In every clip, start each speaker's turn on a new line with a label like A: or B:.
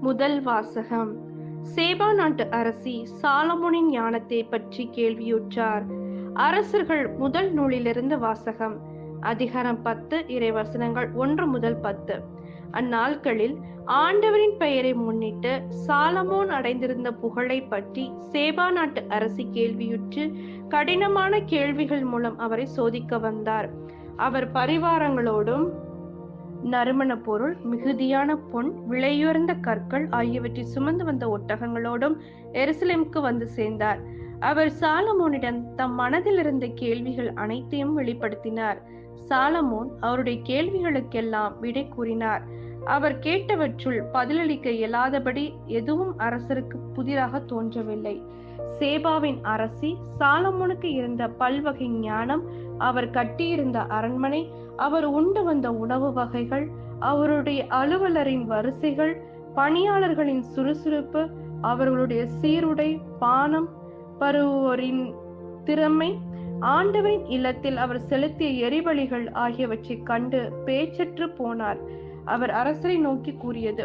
A: முதல் வாசகம். சேபா நாட்டு அரசி சாலமோனின் ஞானத்தை பற்றி கேள்வியுற்றார். அரசர்கள் முதல் நூலிலிருந்து வாசகம். அதிகாரம் பத்து இறைவசனங்கள் ஒன்று முதல் பத்து. அந்நாட்களில் ஆண்டவரின் பெயரை முன்னிட்டு சாலமோன் அடைந்திருந்த புகழை பற்றி சேபா நாட்டு அரசி கேள்வியுற்று கடினமான கேள்விகள் மூலம் அவரை சோதிக்க வந்தார். அவர் பரிவாரங்களோடும் நறுமண பொருள் மிகுதியான பொன் விலையுயர்ந்த கற்கள் ஆகியவற்றை சுமந்து வந்த ஒட்டகங்களோடும் எருசலேமுக்கு வந்து சேர்ந்தார். அவர் சாலமோனிடம் தம் மனதில் இருந்த கேள்விகள் அனைத்தையும் வெளிப்படுத்தினார். சாலமோன் அவருடைய கேள்விகளுக்கெல்லாம் விடை கூறினார். அவர் கேட்டவற்றுள் பதிலளிக்க இயலாதபடி எதுவும் அரசருக்கு புதிராக தோன்றவில்லை. சேபாவின் அரசி சாலமோனுக்கு இருந்த பல்வகை ஞானம் அவர் கட்டியிருந்த அரண்மனை அவர் உண்டு வந்த உணவு வகைகள் அவருடைய அலுவலரின் வரிசைகள் பணியாளர்களின் சுறுசுறுப்பு அவர்களுடைய சீருடை பானம் பருவோரின் திறமை ஆண்டவரின் இல்லத்தில் அவர் செலுத்திய எரிபலிகள் ஆகியவற்றை கண்டு பேச்சற்று போனார். அவர் அரசரை நோக்கி கூறியது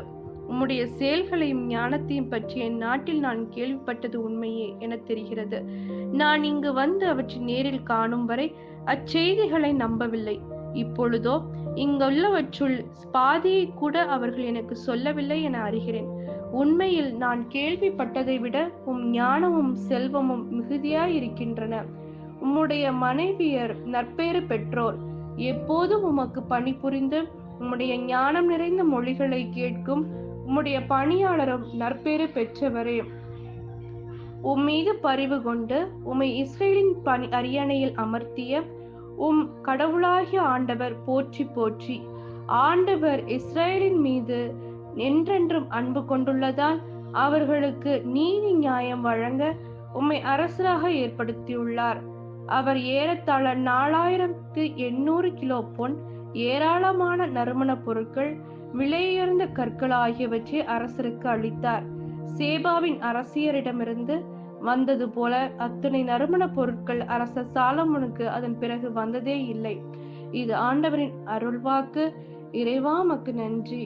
A: உம்முடைய செயல்களையும் ஞானத்தையும் பற்றி என் நாட்டில் நான் கேள்விப்பட்டது உண்மையே என தெரிகிறது. நான் இங்கு வந்து அவற்றை நேரில் காணும் வரை அச்செய்திகளை நம்பவில்லை. இப்பொழுதோ இங்குள்ளவற்றுள் பாதியை கூட அவர்கள் எனக்கு சொல்லவில்லை என அறிகிறேன். உண்மையில் நான் கேள்விப்பட்டதை விட உம் ஞானமும் செல்வமும் மிகுதியாயிருக்கின்றன. உம்முடைய மனைவியர் நற்பேறு பெற்றோர் எப்போதும் உமக்கு பணிபுரிந்து உம்முடைய ஞானம் நிறைந்த மொழிகளை கேட்கும் உம்முடைய பணியாளரும் நற்பேறு பெற்றவரே. உம் மீது பரிவு கொண்டு உம்மை இஸ்ரேலின் பணி அரியணையில் அமர்த்திய உம் கடவுளாகிய ஆண்டவர் போற்றி போற்றி. ஆண்டவர் இஸ்ரேலின் மீது என்றென்றும் அன்பு கொண்டுள்ளதால் அவர்களுக்கு நீதி நியாயம் வழங்க உம்மை அரசராக ஏற்படுத்தியுள்ளார். அவர் ஏறத்தாழ நாலாயிரத்து எண்ணூறு கிலோ பொன் ஏராளமான நறுமணப் பொருட்கள் விலையுயர்ந்த கற்கள் ஆகியவற்றை அரசருக்கு அளித்தார். சேபாவின் அரசியரிடமிருந்து வந்தது போல அத்தனை நறுமண பொருட்கள் அரச சாலமுனுக்கு அதன் பிறகு வந்ததே இல்லை. இது ஆண்டவரின் அருள்வாக்கு. இறைவா மக்கு நன்றி.